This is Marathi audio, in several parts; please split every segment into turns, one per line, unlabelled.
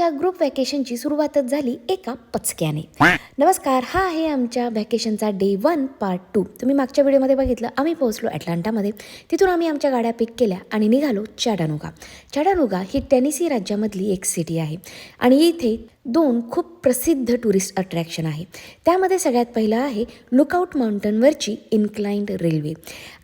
आमच्या ग्रुप वॅकेशनची सुरुवातच झाली एका पचक्याने. नमस्कार हा आहे आमच्या व्हॅकेशनचा डे वन पार्ट टू तुम्ही मागच्या व्हिडिओमध्ये बघितलं आम्ही पोहोचलो ॲटलांटामध्ये तिथून आम्ही आमच्या गाड्या पिक केल्या आणि निघालो चॅडानुगा चॅडानुगा ही टेनिसी राज्यामधली एक सिटी आहे. आणि इथे दोन खूप प्रसिद्ध टुरिस्ट अट्रॅक्शन आहे. त्यामध्ये सगळ्यात पहिलं आहे लुकआउट माउंटनवरची इन्क्लाइंड रेल्वे.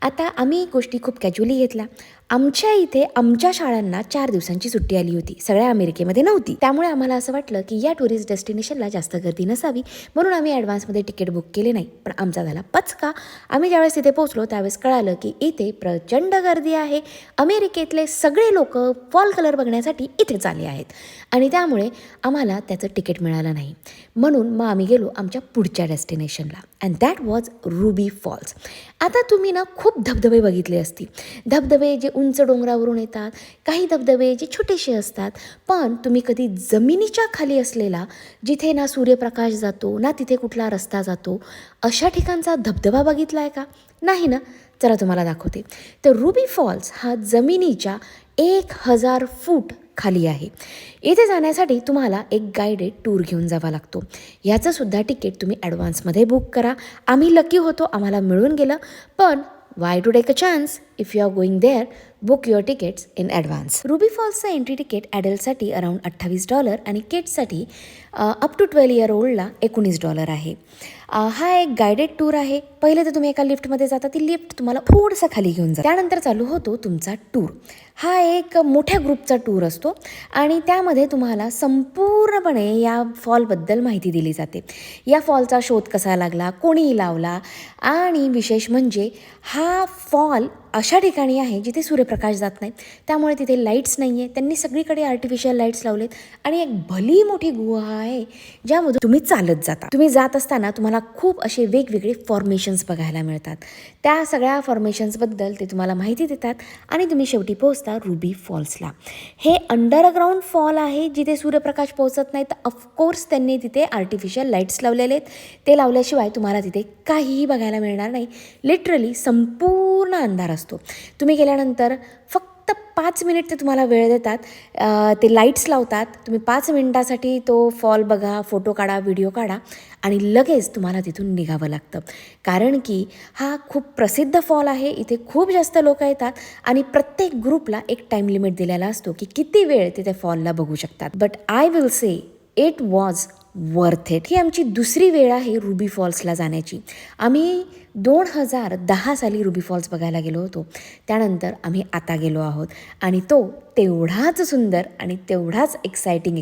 आता आम्ही गोष्टी खूप कॅज्युअली घेतल्या. आमच्या इथे आमच्या शाळांना चार दिवसांची सुट्टी आली होती. सगळ्या अमेरिकेमध्ये नव्हती. त्यामुळे आम्हाला असं वाटलं की या टुरिस्ट डेस्टिनेशनला जास्त गर्दी नसावी. म्हणून आम्ही ॲडव्हान्समध्ये तिकीट बुक केले नाही. पण आमचा झाला पचका. आम्ही ज्यावेळेस तिथे पोहोचलो त्यावेळेस कळालं की इथे प्रचंड गर्दी आहे. अमेरिकेतले सगळे लोक फॉल कलर बघण्यासाठी इथेच आले आहेत. आणि त्यामुळे आम्हाला त्याचं तिकीट मिळालं नाही. म्हणून मग आम्ही गेलो आमच्या पुढच्या डेस्टिनेशनला. And that was Ruby Falls आता तुम्ही ना खूप धबधबे बघितले असतील. धबधबे जे उंच डोंगरावरून येतात काही धबधबे जे छोटेसे असतात. पण तुम्ही कधी जमिनीच्या खाली असलेला जिथे ना सूर्यप्रकाश जातो ना तिथे कुठला रस्ता जातो अशा ठिकाणचा धबधबा बघितला आहे का? नाही ना? चला तुम्हाला दाखवते. तर रुबी फॉल्स हा जमिनीच्या एक हजार फूट खाली आहे. इथे जाण्यासाठी तुम्हाला एक गायडेड टूर घेऊन जावा लागतो. याचंसुद्धा तिकीट तुम्ही ॲडव्हान्समध्ये बुक करा. आम्ही लकी होतो आम्हाला मिळून गेलं. पण why to take a chance if you are going there book your tickets in advance Ruby फॉल्सचं entry ticket ॲडल्टसाठी अराऊंड अठ्ठावीस डॉलर आणि किड्ससाठी अप टू ट्वेल्व इयर ओल्डला एकोणीस डॉलर आहे. Uh, हा एक गायडेड टूर आहे. पहिले तर तुम्ही एका लिफ्टमध्ये जाता. ती लिफ्ट तुम्हाला थोडंसं खाली घेऊन जा त्यानंतर चालू होतो तुमचा टूर हा एक मोठ्या ग्रुपचा टूर असतो आणि त्यामध्ये तुम्हाला संपूर्णपणे या फॉलबद्दल माहिती दिली जाते. या फॉलचा शोध कसा लागला? कोणी लावला? आणि विशेष म्हणजे हा फॉल अशा ठिकाणी आहे जिथे सूर्यप्रकाश प्रकाश जात नाही त्यामुळे तिथे लाईट्स नाही आहे त्यांनी सगळीकडे आर्टिफिशियल लाईट्स लावलेत. आणि एक भली मोठी गुहा आहे ज्यामधून तुम्ही चालत जाता. तुम्ही जात असताना तुम्हाला खूप असे वेगवेगळे फॉर्मेशन्स बघायला मिळतात. त्या सगळ्या फॉर्मेशन्सबद्दल ते तुम्हाला माहिती देतात आणि तुम्ही शेवटी पोहोचता रुबी फॉल्सला हे अंडरग्राऊंड फॉल आहे जिथे सूर्यप्रकाश पोहोचत नाही तर ऑफकोर्स त्यांनी तिथे आर्टिफिशियल लाईट्स लावलेले आहेत. ते लावल्याशिवाय तुम्हाला तिथे काहीही बघायला मिळणार नाही. लिटरली संपूर्ण अंधार असतो. तुम्ही गेल्यानंतर फक्त पाच मिनिट ते तुम्हाला वेळ देतात. ते लाईट्स लावतात. तुम्ही पाच मिनिटासाठी तो फॉल बघा फोटो काढा व्हिडिओ काढा आणि लगेच तुम्हाला तिथून निघावं लागतं. कारण की हा खूप प्रसिद्ध फॉल आहे. इथे खूप जास्त लोक येतात आणि प्रत्येक ग्रुपला एक टाईम लिमिट दिलेला असतो की किती वेळ ते त्या फॉलला बघू शकतात. But I will say it was worth it ही आमची दुसरी वेळ आहे रुबी फॉल्सला जाण्याची. आम्ही दोन हजार दहा साली रुबी फॉल्स बघायला गेलो होतो. त्यानंतर आम्ही आता गेलो आहोत. आणि तो तेवढाच सुंदर आणि तेवढाच एक्सायटिंग